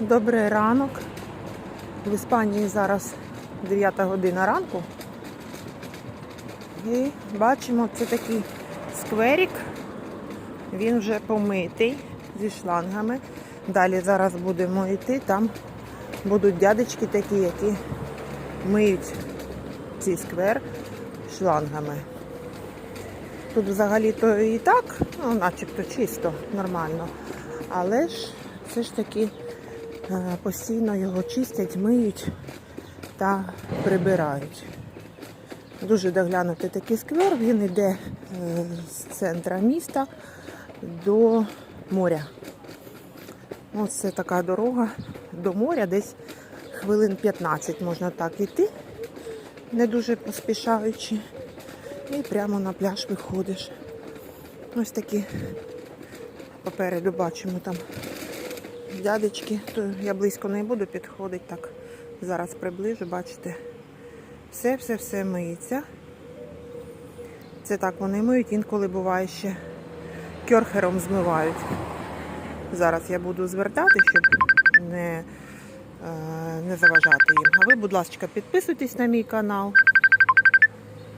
Добрий ранок. В Іспанії зараз 9 година ранку. І бачимо, це такий скверик. Він вже помитий зі шлангами. Далі зараз будемо йти. Там будуть дядечки такі, які миють цей сквер шлангами. Тут взагалі-то і так, ну, начебто чисто, нормально. Але ж все ж таки постійно його чистять, миють та прибирають. Дуже доглянутий такий сквер, він йде е, з центра міста до моря. Ось це така дорога до моря, десь хвилин 15 можна так іти, не дуже поспішаючи. І прямо на пляж виходиш. Ось такі попереду бачимо там дядечки. Я близько не буду підходити, так зараз приближу, бачите. Все-все-все миється. Це так вони миють, інколи буває ще кьорхером змивають. Зараз я буду звертати, щоб не, е, не заважати їм. А ви, будь ласка, підписуйтесь на мій канал,